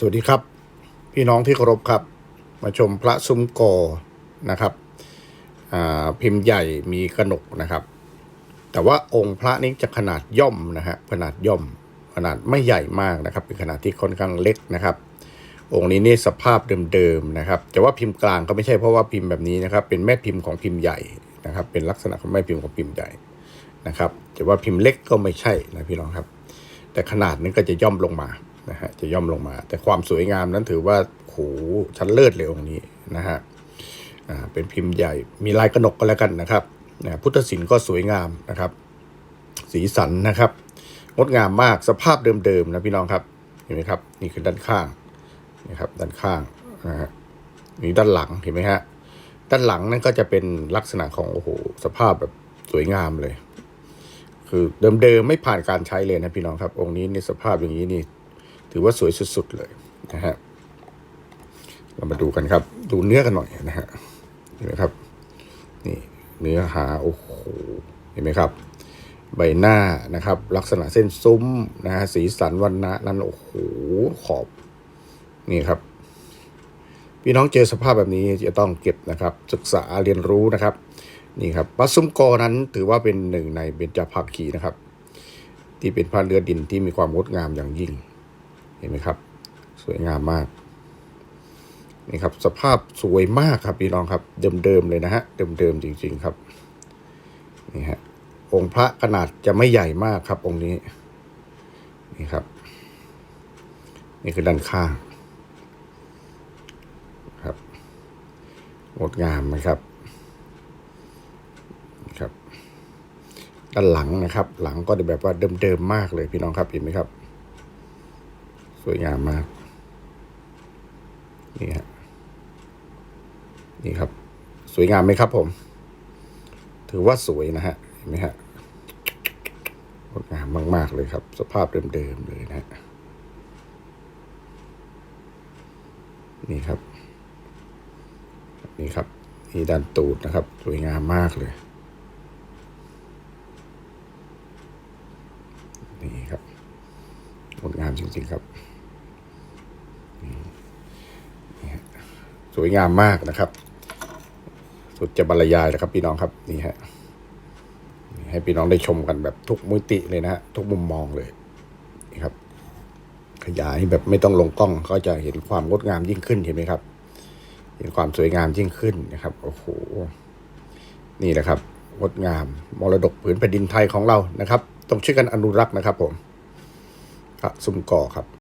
สวัสดีครับ พี่น้องที่เคารพครับ มาชมพระซุ้มกอนะครับพิมพ์ใหญ่มีกระหนกนะครับ แต่ว่าองค์พระนี้จะขนาดย่อมนะฮะขนาดย่อม ขนาดไม่ใหญ่มากนะครับ เป็นขนาดที่ค่อนข้างเล็กนะครับ องค์นี้นี่สภาพเดิมๆนะครับ แต่ว่าพิมพ์กลางก็ไม่ใช่เพราะว่าพิมพ์แบบนี้นะครับ เป็นแม่พิมพ์ของพิมพ์ใหญ่นะครับ เป็นลักษณะของแม่พิมพ์ของพิมพ์ใหญ่นะครับ แต่ว่าพิมพ์เล็กก็ไม่ใช่นะพี่น้องครับ แต่ขนาดนี้ก็จะย่อมลงมา นะฮะจะย่อมลงมา แต่ความสวยงามนั้นถือว่าโหชั้นเลิศเลยองค์นี้นะฮะอ่าเป็นพิมพ์ใหญ่มีลายกระหนกก็แล้วกันนะครับนะพุทธศิลป์ก็สวยงามนะครับ สีสันนะครับ งดงามมากสภาพเดิมๆนะพี่น้องครับเห็นไหมครับ นี่คือด้านข้างนะครับด้านข้างนะฮะนี่ด้านหลังเห็นไหมฮะด้านหลังนั่นก็จะเป็นลักษณะของโอ้โหสภาพแบบสวยงามเลย คือเดิมๆไม่ผ่านการใช้เลยนะพี่น้องครับ องค์นี้ในสภาพอย่างนี้นี่ ถือว่าสวยสุดๆเลยนะฮะเรามาดูกันครับ ดูเนื้อกันหน่อยนะฮะเห็นไหมครับ นี่เนื้อหาโอ้โหเห็นไหมครับ ใบหน้านะครับ ลักษณะเส้นซุ้มนะฮะสีสันวันนะนั้นโอ้โหขอบนี่ครับ พี่น้องเจอสภาพแบบนี้จะต้องเก็บนะครับ ศึกษาเรียนรู้นะครับนี่ครับวัดซุ้มกอนั้นถือว่าเป็นหนึ่งในเบญจภาคีนะครับ ที่เป็นผ้าเรือดินที่มีความงดงามอย่างยิ่ง เห็นไหมครับ สวยงามมากนี่ครับ สภาพสวยมากครับพี่น้องครับ เดิมๆเลยนะฮะเดิมๆจริง ๆครับนี่ฮะองค์พระขนาดจะไม่ใหญ่มากครับ องค์นี้นี่ครับ นี่คือด้านข้างครับงดงามไหมครับนี่ครับด้านหลังนะครับ หลังก็จะแบบว่าเดิมๆมากเลยพี่น้องครับเห็นไหมครับ วยงามมาก นี่ฮะนี่ครับ สวยงามไหมครับผม ถือว่าสวยนะฮะ เห็นไหมฮะงดงามมาก ๆ เลยครับ สภาพเดิม ๆ เลยนะฮะนี่ครับ นี่ครับ นี่ด้านตูดนะครับ สวยงามมากเลย นี่ครับงดงามจริง ๆ ครับ ส วยงามมากนะครับ สุดจะบรรยายนะครับ พี่น้องครับนี่ฮะให้พี่น้องได้ชมกันแบบทุกมุติเลยนะฮะทุกมุมมองเลยนี่ครับ ขยายแบบไม่ต้องลงกล้องก็จะเห็นความงดงามยิ่งขึ้นเห็นไหมครับ เห็นความสวยงามยิ่งขึ้นนะครับโอ้โหนี่แหละครับงดงามมรดกผืนแผ่นดินไทยของเรานะครับ ต้องช่วยกันอนุรักษ์นะครับ ผมพระสุมก่อครับ